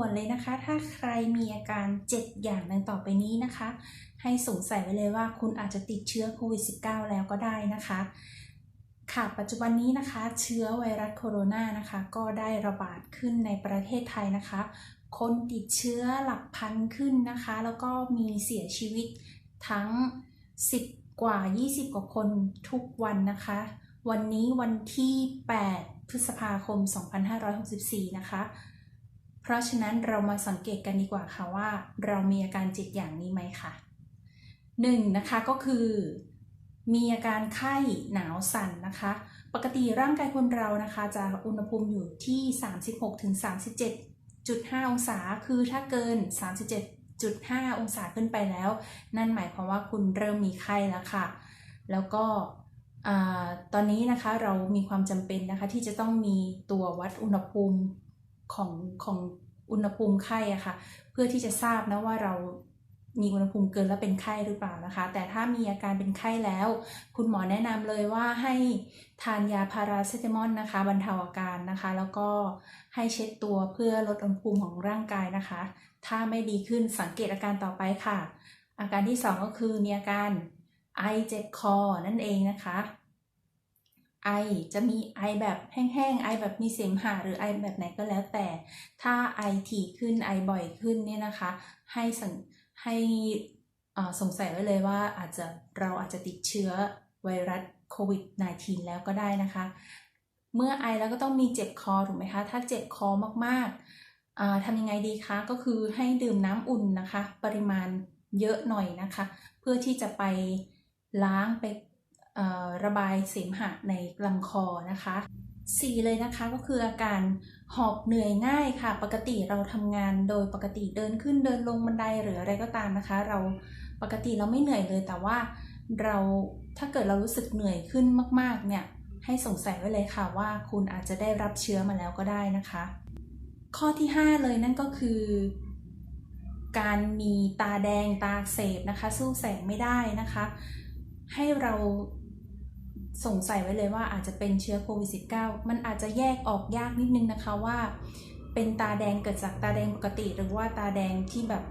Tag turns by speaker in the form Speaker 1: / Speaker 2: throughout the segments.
Speaker 1: วนเลยนะคะ ถ้าใครมีอาการ 7 อย่างดังต่อไปนี้นะคะ ให้สงสัยไว้เลยว่าคุณอาจจะติดเชื้อโควิด -19 แล้วก็ได้นะคะค่ะปัจจุบันนี้นะคะ เชื้อไวรัสโคโรนานะคะ ก็ได้ระบาดขึ้นในประเทศไทยนะคะ คนติดเชื้อหลักพันขึ้นนะคะ แล้วก็มีเสียชีวิตทั้ง 10 กว่า 20 กว่าคนทุกวันนะคะ วันนี้วันที่ 8 พฤษภาคม 2564 นะคะ เพราะฉะนั้นเรามาสังเกตกันดีกว่าค่ะว่า เรามีอาการจิตอย่างนี้ไหมค่ะ 1. นะคะก็คือ มีอาการไข้หนาวสั่นนะคะ ปกติร่างกายคนเรานะคะจะอุณหภูมิอยู่ที่ 36-37.5 องศา คือถ้าเกิน 37.5 องศาขึ้นไปแล้ว นั่นหมายความว่าคุณเริ่มมีไข้แล้วค่ะ แล้วก็ตอนนี้นะคะเรามีความจำเป็นนะคะที่จะต้องมีตัววัดอุณหภูมิ ของของอุณหภูมิไข้อะค่ะ เพื่อที่จะทราบนะว่าเรามีอุณหภูมิเกินแล้วเป็นไข้หรือเปล่านะคะ แต่ถ้ามีอาการเป็นไข้แล้ว คุณหมอแนะนำเลยว่าให้ทานยาพาราเซตามอลนะคะ บรรเทาอาการนะคะ แล้วก็ให้เช็ดตัวเพื่อลดอุณหภูมิของร่างกายนะคะ ถ้าไม่ดีขึ้นสังเกตอาการต่อไปค่ะ อาการที่ 2 ก็คือมีอาการไอเจ็บคอนั่นเองนะคะ ไอจะมีไอแบบแห้งๆ ไอแบบมีเสมหะหรือไอแบบไหนก็แล้วแต่ ถ้าไอถี่ขึ้นไอบ่อยขึ้นเนี่ยนะคะ ให้สังให้สงสัยไว้เลยว่าอาจจะเราอาจจะติดเชื้อไวรัสโควิด -19 แล้วก็ได้นะคะ เมื่อไอแล้วก็ต้องมีเจ็บคอถูกไหมคะ ถ้าเจ็บคอมากๆทำยังไงดีคะ ก็คือให้ดื่มน้ำอุ่นนะคะ ปริมาณเยอะหน่อยนะคะ เพื่อที่จะไปล้างไป ระบายเสมหะในลำคอนะคะ4เลยนะคะก็คืออาการหอบเหนื่อยง่ายค่ะ ปกติเราทำงานโดยปกติเดินขึ้นเดินลงบันไดหรืออะไรก็ตามนะคะ เราปกติเราไม่เหนื่อยเลยแต่ว่าเราถ้าเกิดเรารู้สึกเหนื่อยขึ้นมาก ๆ เนี่ย ให้สงสัยไว้เลยค่ะว่าคุณอาจจะได้รับเชื้อมาแล้วก็ได้นะคะ ข้อที่ 5 เลยนั่นก็คือ การมีตาแดงตาเสบนะคะ สู้แสงไม่ได้นะคะ ให้เรา สงสัยไว้เลยว่าอาจจะเป็นเชื้อโควิด -19 มันอาจจะแยกออกยากนิดนึงนะคะว่า เป็นตาแดงเกิดจากตาแดงปกติ หรือว่าตาแดงที่แบบ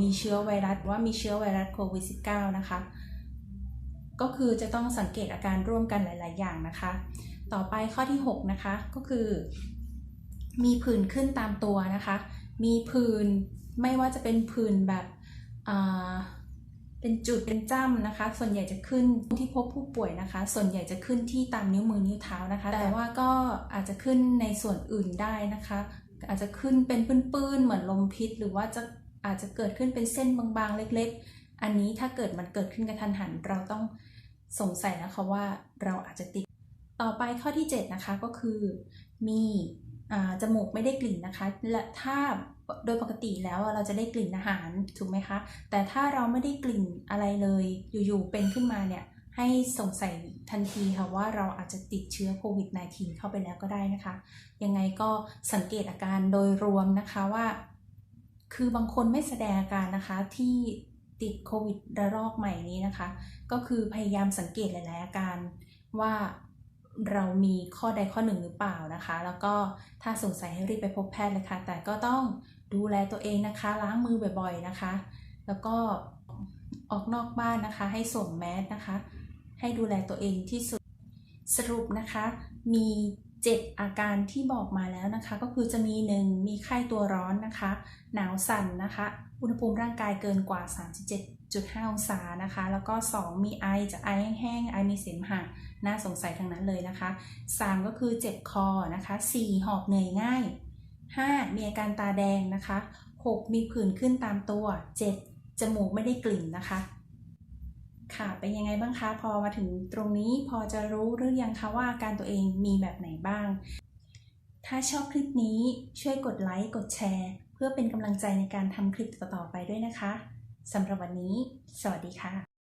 Speaker 1: มีเชื้อไวรัสว่ามีเชื้อไวรัสโควิด -19 นะคะ ก็คือจะต้องสังเกตอาการร่วมกันหลาย ๆ อย่างนะคะ ต่อไปข้อที่ 6 นะคะ ก็คือ มีผื่นขึ้นตามตัวนะคะ มีผื่นไม่ว่าจะเป็นผื่นแบบ เป็นจุดเป็นจ้ำนะคะ ส่วนใหญ่จะขึ้นที่พบผู้ป่วยนะคะ ส่วนใหญ่จะขึ้นที่ตามนิ้วมือนิ้วเท้านะคะ แต่ว่าก็อาจจะขึ้นในส่วนอื่นได้นะคะ อาจจะขึ้นเป็นปื้นๆเหมือนลมพิษ หรือว่าจะอาจจะเกิดขึ้นเป็นเส้นบางๆ เล็ก ๆ อันนี้ถ้าเกิดมันเกิดขึ้นกระทันหัน เราต้องสงสัยนะคะว่าเราอาจจะติด ต่อไปข้อที่ 7 นะคะก็คือมีอ่าจมูกไม่ได้กลิ่นนะคะ และถ้า โดยปกติแล้วเราจะได้กลิ่นอาหารถูกไหมคะ แต่ถ้าเราไม่ได้กลิ่นอะไรเลย อยู่ๆเป็นขึ้นมาเนี่ยให้สงสัยทันทีค่ะว่าเราอาจจะติดเชื้อโควิด -19 เข้าไปแล้วก็ได้นะคะ ยังไงก็สังเกตอาการโดยรวมนะคะว่า คือบางคนไม่แสดงอาการนะคะที่ติดโควิดระลอกใหม่นี้นะคะ ก็คือพยายามสังเกตหลาย ๆ อาการว่า เรามีข้อใดข้อหนึ่งหรือเปล่านะคะ แล้วก็ถ้าสงสัยให้รีบไปพบแพทย์เลยค่ะ แต่ก็ต้องดูแลตัวเองนะคะ ล้างมือบ่อยๆนะคะ แล้วก็ออกนอกบ้านนะคะ ให้สวมแมสนะคะ ให้ดูแลตัวเองที่สุดสรุปนะคะ มี 7 อาการที่บอกมาแล้วนะคะ ก็คือจะมี 1 มีไข้ตัวร้อนนะคะ หนาวสั่นนะคะ อุณหภูมิร่างกายเกินกว่า 37.5 องศานะคะ แล้วก็ 2 มีไอจะไอแห้งๆไอมีเสมหะน่าสงสัยทั้งนั้นเลยนะคะ 3 ก็คือเจ็บคอนะคะ 4 หอบเหนื่อยง่าย 5 มีอาการตาแดงนะคะ 6 มีผื่นขึ้นตามตัว 7 จมูกไม่ได้กลิ่นนะคะ ค่ะเป็นยังไงบ้างคะ พอมาถึงตรงนี้พอจะรู้หรือยังคะว่าอาการตัวเองมีแบบไหนบ้าง ถ้าชอบคลิปนี้ช่วยกดไลค์กดแชร์ เพื่อเป็นกำลังใจในการทำคลิปต่อๆไปด้วยนะคะสำหรับวันนี้ สวัสดีค่ะ